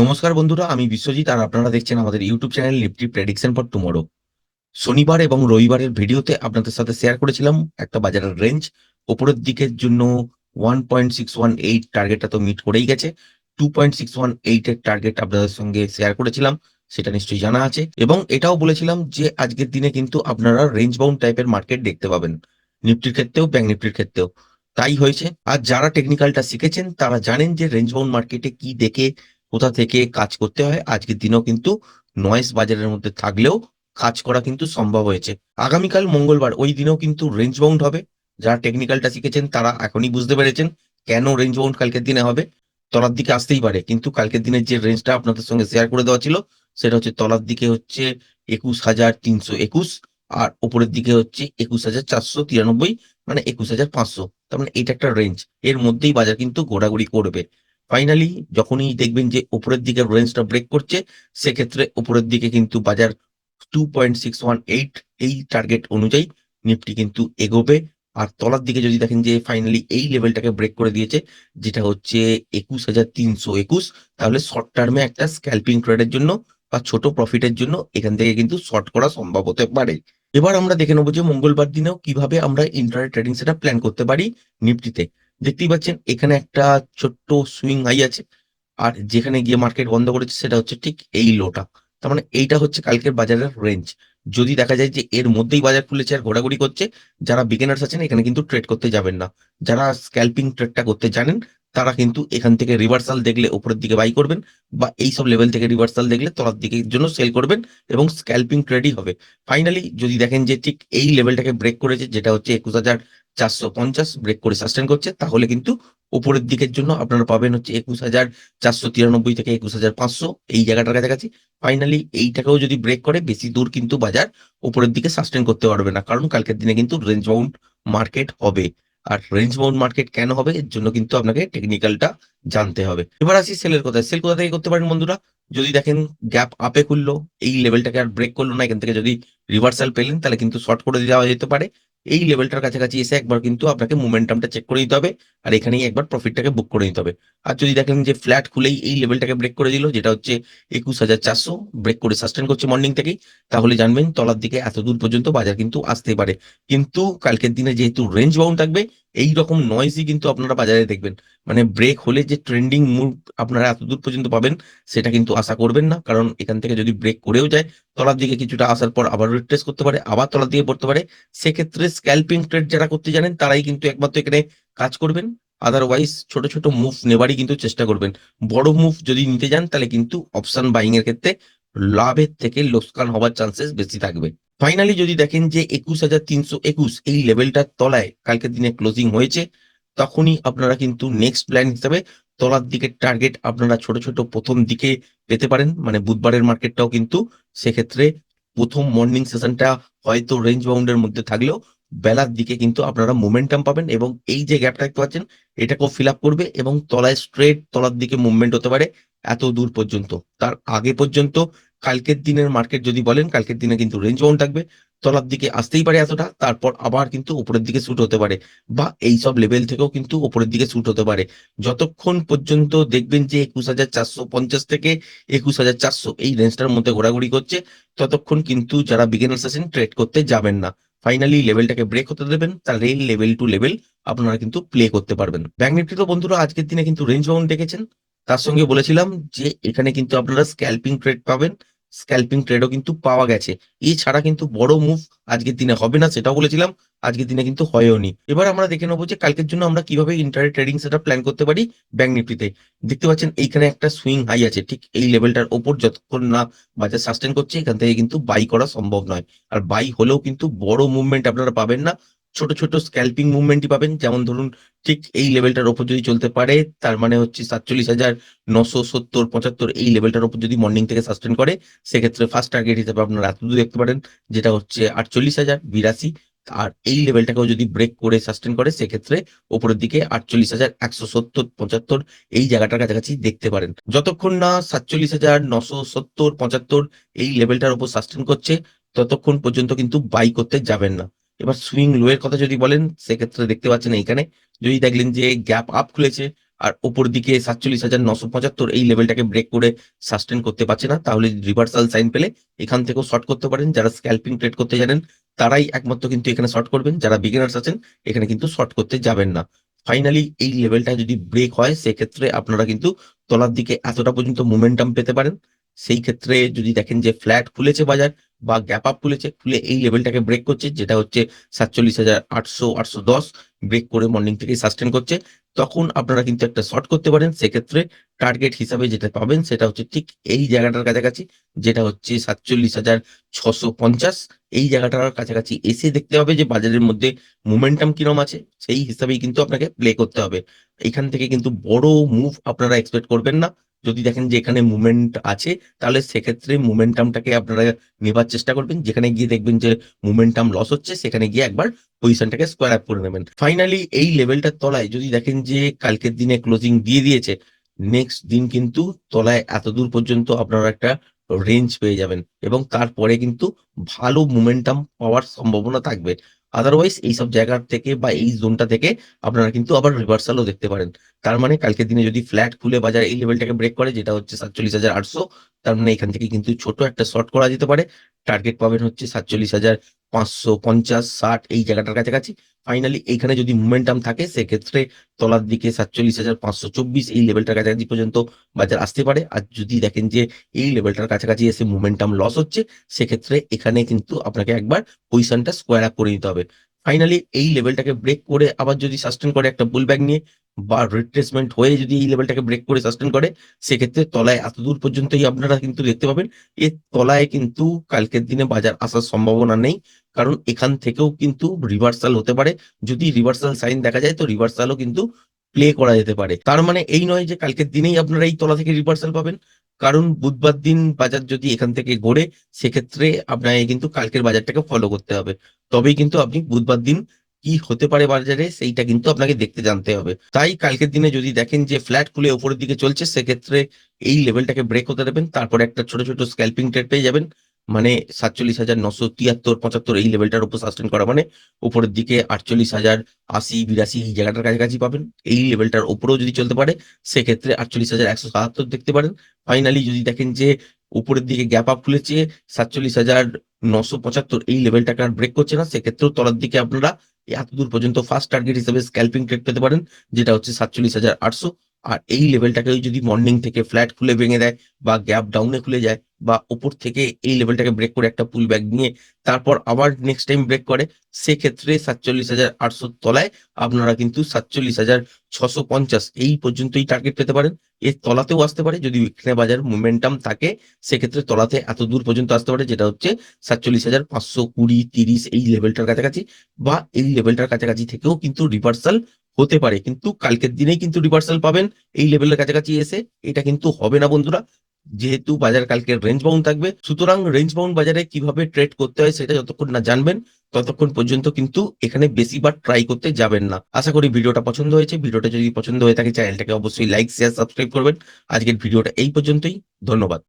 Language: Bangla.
নমস্কার বন্ধুরা, আমি বিশ্বজিৎ আর আপনারা দেখছেন আমাদের YouTube channel Nifty prediction for tomorrow শনিবার এবং রবিবারের ভিডিওতে আপনাদের সাথে শেয়ার করেছিলাম একটা বাজারের রেঞ্জ ওপরের দিকের জন্য one point six one eight টার্গেটটা তো মিট করেই গেছে। Two point six one eight এর টার্গেট আপনাদের সঙ্গে শেয়ার করেছিলাম, সেটা নিশ্চয়ই জানা আছে। এবং এটাও বলেছিলাম যে আজকের দিনে কিন্তু আপনারা রেঞ্জ বাউন্ড টাইপের মার্কেট দেখতে পাবেন নিফটির ক্ষেত্রেও ব্যাংক নিফটির ক্ষেত্রেও। তাই হয়েছে। আর যারা টেকনিক্যালটা শিখেছেন, তারা জানেন যে রেঞ্জ বাউন্ড মার্কেটে কি দেখে কোথা থেকে কাজ করতে হয়, আজকের দিনেও কিন্তু নয়েস বাজারের মধ্যে থাকলেও কাজ করা কিন্তু সম্ভব হয়েছে। আগামীকাল মঙ্গলবার, ওই দিনেও কিন্তু রেঞ্জ বাউন্ড হবে। যারা টেকনিক্যালটা শিখেছেন, তারা এখনই বুঝতে পেরেছেন কেন রেঞ্জ বাউন্ড কালকের দিনে হবে। তলার দিকে আসতেই পারে, কিন্তু কালকের দিনের যে রেঞ্জটা আপনাদের সঙ্গে শেয়ার করে দেওয়া ছিল, সেটা হচ্ছে তলার দিকে হচ্ছে একুশ হাজার তিনশো একুশ আর ওপরের দিকে হচ্ছে একুশ হাজার চারশো তিরানব্বই মানে একুশ হাজার পাঁচশো। তার মানে এটা একটা রেঞ্জ এর মধ্যেই বাজার কিন্তু ঘোরাঘুরি করবে। ফাইনালি যখনই দেখবেন যে উপরের দিকে রেঞ্জটা ব্রেক করছে, সেক্ষেত্রে উপরের দিকে কিন্তু বাজার two point six one eight এই টার্গেট অনুযায়ী নিফটি কিন্তু এগোবে। আর তলার দিকে যদি দেখেন যে ফাইনালি এই লেভেলটাকে ব্রেক করে দিয়েছে, যেটা হচ্ছে একুশ হাজার তিনশো একুশ, তাহলে শর্ট টার্মে একটা স্ক্যাল্পিং ট্রেডের জন্য বা ছোট প্রফিটের জন্য এখান থেকে কিন্তু শর্ট করা সম্ভব হতে পারে। এবার আমরা দেখে নেব যে মঙ্গলবার দিনেও কীভাবে আমরা ইন্টারনেট ট্রেডিং সেটা প্ল্যান করতে পারি নিফটিতে দেখতেই পাচ্ছেন, এখানে একটা ছোট্ট সুইং হাই আছে। আর যেখানে গিয়ে মার্কেট বন্ধ করেছে, সেটা হচ্ছে ঠিক এই লোটা। তার মানে এইটা হচ্ছে কালকের বাজারের রেঞ্জ যদি দেখা যায় যে এর মধ্যেই বাজার খুলেছে আর ঘোরাঘুরি করছে, যারা বিগিনার্স আছেন, এখানে কিন্তু ট্রেড করতে যাবেন না। যারা স্ক্যাল্পিং ট্রেডটা করতে জানেন, তারা কিন্তু এখান থেকে রিভার্সাল দেখলে উপরের দিকে বাই করবেন, বা এই সব লেভেল থেকে রিভার্সাল দেখলে তলার দিকের জন্য সেল করবেন, এবং স্ক্যাল্পিং ট্রেডই হবে। ফাইনালি যদি দেখেন যে ঠিক এই লেভেলটাকে ব্রেক করেছে, যেটা হচ্ছে একুশ হাজার চারশো পঞ্চাশ ব্রেক করে সাস্টেন করছে, তাহলে কিন্তু উপরের দিকের জন্য আপনারা পাবেন হচ্ছে একুশ হাজার চারশো তিরানব্বই থেকে একুশ হাজার পাঁচশো, এই জায়গাটার কাছাকাছি। ফাইনালি এইটাকেও যদি ব্রেক করে, বেশি দূর কিন্তু বাজার উপরের দিকে সাস্টেন করতে পারবে না, কারণ কালকের দিনে কিন্তু রেঞ্জ বাউন্ড মার্কেট হবে। আর রেঞ্জ বাউন্ড মার্কেট কেন হবে, এর জন্য কিন্তু আপনাকে টেকনিক্যালটা জানতে হবে। এবার আসি সেলের কথা সেল কোথা থেকে করতে পারেন বন্ধুরা? যদি দেখেন গ্যাপ আপে খুললো, এই লেভেলটাকে আর ব্রেক করল না, এখান থেকে যদি রিভার্সাল পেলেন, তাহলে কিন্তু শর্ট করে দেওয়া যেতে পারে। এই লেভেলটার কাছাকাছি এসে একবার কিন্তু আপনাকে মোমেন্টামটা চেক করে দিতে হবে, আর এখানেই একবার প্রফিটটাকে বুক করে নিতে হবে। আর যদি দেখেন যে ফ্ল্যাট খুলেই এই লেভেলটাকে ব্রেক করে দিল, যেটা হচ্ছে একুশ হাজার চারশো ব্রেক করে সাস্টেন করছে মর্নিং থেকেই, তাহলে জানবেন তলার দিকে এত দূর পর্যন্ত বাজার কিন্তু আসতে পারে। কিন্তু কালকের দিনে যেহেতু রেঞ্জ বাউন্ড থাকবে এই রকম নয়েজই কিন্তু আপনারা বাজারে দেখবেন। মানে ব্রেক হলে যে ট্রেন্ডিং মুভ আপনারা এত দূর পর্যন্ত পাবেন, সেটা কিন্তু আশা করবেন না। কারণ এখান থেকে যদি ব্রেক করেও যায়, তলার দিকে কিছুটা আসার পর আবার রিট্রেস করতে পারে, আবার তলার দিকে পড়তে পারে। সেক্ষেত্রে স্ক্যালপিং ট্রেড যারা করতে জানেন, তারাই কিন্তু একমাত্র এখানে কাজ করবেন। আদারওয়াইজ ছোট ছোট মুভ নেবারই কিন্তু চেষ্টা করবেন। বড় মুভ যদি নিতে যান, তাহলে কিন্তু অপশন বাইং এর ক্ষেত্রে লাভের থেকে লোকসান হওয়ার চান্সেস বেশি থাকবে। ফাইনালি যদি দেখেন যে একুশ হাজার তিনশো একুশ এই লেভেলটার তলায়, কালকের দিনে ক্লোজিং হয়েছে, তখনই আপনারা কিন্তু নেক্সট প্ল্যান হিসাবে তলার দিকের টার্গেট আপনারা ছোট ছোট প্রথম দিকে পেতে পারেন। মানে বুধবারের মার্কেটটাও কিন্তু সেক্ষেত্রে প্রথম মর্নিং সেশনটা হয়তো রেঞ্জ বাউন্ডের মধ্যে থাকলেও বেলার দিকে কিন্তু আপনারা মোমেন্টাম পাবেন এবং এই যে গ্যাপটা দেখতে পাচ্ছেন, এটাকেও ফিল আপ করবে এবং তলায় স্ট্রেট তলার দিকে মুভমেন্ট হতে পারে এত দূর পর্যন্ত। তার আগে পর্যন্ত কালকের দিনের মার্কেট যদি বলেন, কালকের দিনে কিন্তু রেঞ্জ বাউন্ড থাকবে। তলার দিকে আসতেই পারে এতটা, তারপর আবার কিন্তু উপরের দিকে শুট হতে পারে বা এই সব লেভেল থেকেও কিন্তু উপরের দিকে শুট হতে পারে। যতক্ষণ পর্যন্ত দেখবেন যে একুশ হাজার চারশো পঞ্চাশ থেকে একুশ হাজার চারশো এই রেঞ্জটার মধ্যে ঘোরাঘুরি করছে, ততক্ষণ কিন্তু যারা বিগিনার্স আছেন ট্রেড করতে যাবেন না। ফাইনালি লেভেলটাকে ব্রেক হতে দেবেন, তাহলে লেভেল টু লেভেল আপনারা কিন্তু প্লে করতে পারবেন। ব্যাংক নিফটি তো বন্ধুরা আজকের দিনে কিন্তু রেঞ্জ বাউন্ড দেখেছেন। তার সঙ্গে বলেছিলাম যে এখানে কিন্তু আপনারা স্ক্যাল্পিং ট্রেড পাবেন। স্ক্যাল্পিং ট্রেডও কিন্তু পাওয়া গেছে। এছাড়া কিন্তু বড় মুভ আজকের দিনে হবে না, সেটাও বলেছিলাম, আজকের দিনে কিন্তু হয়ওনি এবার আমরা দেখে নেব যে কালকের জন্য আমরা কীভাবে ইন্টারনেট ট্রেডিং সেটা প্ল্যান করতে পারি ব্যাংক নিফটিতে দেখতে পাচ্ছেন, এইখানে একটা সুইং হাই আছে, ঠিক এই লেভেলটার ওপর যতক্ষণ না বাজার সাস্টেন করছে, এখান থেকে কিন্তু বাই করা সম্ভব নয়। আর বাই হলেও কিন্তু বড় মুভমেন্ট আপনারা পাবেন না ছোট ছোট স্ক্যাল্পিং মুভমেন্টই পাবেন। যেমন ধরুন, ঠিক এই লেভেলটার ওপর যদি চলতে পারে, তার মানে হচ্ছে সাতচল্লিশ হাজার নশো সত্তর পঁচাত্তর এই লেভেলটার ওপর যদি মর্নিং থেকে সাস্টেন করে, সেক্ষেত্রে ফার্স্ট টার্গেট হিসেবে আপনারা এত দূর দেখতে পারেন, যেটা হচ্ছে আটচল্লিশ হাজার বিরাশি। আর এই লেভেলটাকেও যদি ব্রেক করে সাস্টেন করে, সেক্ষেত্রে ওপরের দিকে আটচল্লিশ হাজার একশো সত্তর পঁচাত্তর এই জায়গাটার কাছাকাছি দেখতে পারেন। যতক্ষণ না সাতচল্লিশ হাজার নশো সত্তর পঁচাত্তর এই লেভেলটার উপর সাস্টেন করছে, ততক্ষণ পর্যন্ত কিন্তু বাই করতে যাবেন না। এবার সুইং লো এর কথা যদি বলেন, সেক্ষেত্রে দেখতে পাচ্ছেন এইখানে যদি দেখলেন যে গ্যাপ আপ খুলেছে আর ওপর দিকে সাতচল্লিশ হাজার নশো পঁচাত্তর এই লেভেলটাকে ব্রেক করে সাস্টেন করতে পারছে না, তাহলে রিভার্সাল সাইন পেলে এখান থেকেও শর্ট করতে পারেন। যারা স্ক্যাল্পিং ট্রেড করতে জানেন, তারাই একমাত্র কিন্তু এখানে শর্ট করবেন। যারা বিগিনার্স আছেন, এখানে কিন্তু শর্ট করতে যাবেন না। ফাইনালি এই লেভেলটা যদি ব্রেক হয়, সেক্ষেত্রে আপনারা কিন্তু তলার দিকে এতটা পর্যন্ত মোমেন্টাম পেতে পারেন। সেই ক্ষেত্রে যদি দেখেন যে ফ্ল্যাট খুলেছে বাজার বা গ্যাপ আপ খুলেছে, খুলে এই লেভেলটাকে ব্রেক করছে, যেটা হচ্ছে সাতচল্লিশ হাজার আটশো আটশো দশ ব্রেক করে মর্নিং থেকে সাস্টেন করছে। তখন আপনারা কিন্তু একটা শর্ট করতে পারেন, সেক্ষেত্রে টার্গেট হিসাবে যেটা পাবেন সেটা হচ্ছে ঠিক এই জায়গাটার কাছাকাছি, যেটা হচ্ছে সাতচল্লিশ হাজার ছশো পঞ্চাশ। এই জায়গাটার কাছাকাছি এসে দেখতে হবে যে বাজারের মধ্যে মোমেন্টাম কিরম আছে, সেই হিসাবেই কিন্তু আপনাকে প্লে করতে হবে। এখান থেকে কিন্তু বড় মুভ আপনারা এক্সপেক্ট করবেন না। যদি দেখেন যে এখানে মুভমেন্ট আছে, তাহলে সেক্ষেত্রে মোমেন্টামটাকে আপনারা নেবার চেষ্টা করবেন। যেখানে গিয়ে দেখবেন যে মোমেন্টাম লস হচ্ছে, সেখানে গিয়ে একবার পজিশনটাকে স্কোয়ার আপ করে নেবেন। ফাইনালি এই লেভেলটার তলায় যদি দেখেন যে কালকের দিনে ক্লোজিং দিয়ে দিয়েছে নেক্সট দিন কিন্তু তলায় এত দূর পর্যন্ত আপনারা একটা রেঞ্জ পেয়ে যাবেন এবং তারপরে কিন্তু ভালো মোমেন্টাম পাওয়ার সম্ভাবনা থাকবে। আদারওয়াইজ এইসব জায়গার থেকে বা এই জোনটা থেকে আপনারা কিন্তু আবার রিভার্সালও দেখতে পারেন। তার মানে কালকের দিনে যদি ফ্ল্যাট খুলে বাজার এই লেভেলটাকে ব্রেক করে, যেটা হচ্ছে সাতচল্লিশ হাজার আটশো, তার মানে এখান থেকে কিন্তু ছোট একটা শর্ট করা যেতে পারে। টার্গেট পাবেন হচ্ছে সাতচল্লিশ হাজার পাঁচশো পঞ্চাশ, ষাট, এই জায়গাটার কাছাকাছি। ফাইনালি এইখানে যদি মোমেন্টাম থাকে, সেক্ষেত্রে তলার দিকে সাতচল্লিশ হাজার পাঁচশো চব্বিশ এই লেভেলটার কাছাকাছি পর্যন্ত বাজার আসতে পারে। আর যদি দেখেন যে এই লেভেলটার কাছাকাছি এসে মোমেন্টাম লস হচ্ছে, সেক্ষেত্রে এখানে কিন্তু আপনাকে একবার পজিশনটা স্কোয়ার আপ করে নিতে হবে। ফাইনালি এই লেভেলটাকে ব্রেক করে আবার যদি সাস্টেন করে একটা বুল ব্যাগ নিয়ে বা রিট্রেসমেন্ট হয়ে যদি এই লেভেলটাকে ব্রেক করে সাস্টেন করে, সেক্ষেত্রে তলায় এত দূর পর্যন্তই আপনারা কিন্তু দেখতে পাবেন। এর তলায় কিন্তু কালকের দিনে বাজার আসার সম্ভাবনা নেই। কারণ এখান থেকেও কিন্তু রিভার্সাল হতে পারে। যদি রিভার্সাল সাইন দেখা যায়, তো রিভার্সালও কিন্তু প্লে করা যেতে পারে। তার মানে এই নয় যে কালকের দিনেই আপনারা এই তলা থেকে রিভার্সাল পাবেন। কারণ বুধবার দিন বাজার যদি এখান থেকে গড়ে, সেক্ষেত্রে আপনাকে কিন্তু কালকের বাজারটাকে ফলো করতে হবে। তবেই কিন্তু আপনি বুধবার দিন কি হতে পারে বাজারে, সেইটা কিন্তু আপনাকে দেখতে জানতে হবে। তাই কালকের দিনে যদি দেখেন যে ফ্ল্যাট খুলে উপরের দিকে চলছে, সেক্ষেত্রে এই লেভেলটাকে ব্রেক হতে দেবেন। তারপরে একটা ছোট ছোট স্ক্যাল্পিং ট্রেড পেয়ে যাবেন। মানে সাতচল্লিশ হাজার নশো তিয়াত্তর, পঁচাত্তর এই লেভেলটার উপর সাস্টেন করা মানে উপরের দিকে আটচল্লিশ হাজার, আশি, বিরাশি এই জায়গাটার কাছাকাছি পাবেন। এই লেভেলটার উপরেও যদি চলতে পারে, সেক্ষেত্রে আটচল্লিশ হাজার একশো সাতাত্তর দেখতে পারেন। ফাইনালি যদি দেখেন যে উপরের দিকে গ্যাপ আপ খুলেছে, সাতচল্লিশ হাজার নশো পঁচাত্তর এই লেভেলটাকে আর ব্রেক করছে না, সেক্ষেত্রেও তলার দিকে আপনারা এত দূর পর্যন্ত ফার্স্ট টার্গেট হিসেবে স্ক্যালপিং ট্রেড পেতে পারেন, যেটা হচ্ছে সাতচল্লিশ হাজার আটশো। আর এই লেভেলটাকে যদি মর্নিং থেকে ফ্ল্যাট খুলে ভেঙে দেয় বা গ্যাপ ডাউনে খুলে যায় বা ওপর থেকে এই লেভেলটাকে ব্রেক করে একটা পুল ব্যাক নিয়ে তারপর আবার নেক্সট টাইম ব্রেক করে, সেক্ষেত্রে সাতচল্লিশ হাজার আটশো তলায় আপনারা কিন্তু সাতচল্লিশ হাজার ছশো পঞ্চাশ এই পর্যন্তই টার্গেট পেতে পারেন। এর তলাতেও আসতে পারে, যদি এখানে বাজার মোমেন্টাম থাকে, সেক্ষেত্রে তলাতে এত দূর পর্যন্ত আসতে পারে, যেটা হচ্ছে সাতচল্লিশ হাজার পাঁচশো কুড়ি তিরিশ এই লেভেলটার কাছাকাছি বা এই লেভেলটার কাছাকাছি থেকেও কিন্তু রিভার্সাল হতে পারে। কিন্তু কালকের দিনেই কিন্তু রিভার্সাল পাবেন এই লেভেলের কাছাকাছি এসে, এটা কিন্তু হবে না বন্ধুরা। যেহেতু বাজার কালকে রেঞ্জ বাউন্ড থাকবে, সুতরাং রেঞ্জ বাউন্ড বাজারে কীভাবে ট্রেড করতে হয় সেটা যতক্ষণ না জানবেন, ততক্ষণ পর্যন্ত কিন্তু এখানে বেশিবার ট্রাই করতে যাবেন না। আশা করি ভিডিওটা পছন্দ হয়েছে। ভিডিওটা যদি পছন্দ হয়ে থাকে চ্যানেলটাকে অবশ্যই লাইক শেয়ার সাবস্ক্রাইব করবেন। আজকের ভিডিওটা এই পর্যন্তই। ধন্যবাদ।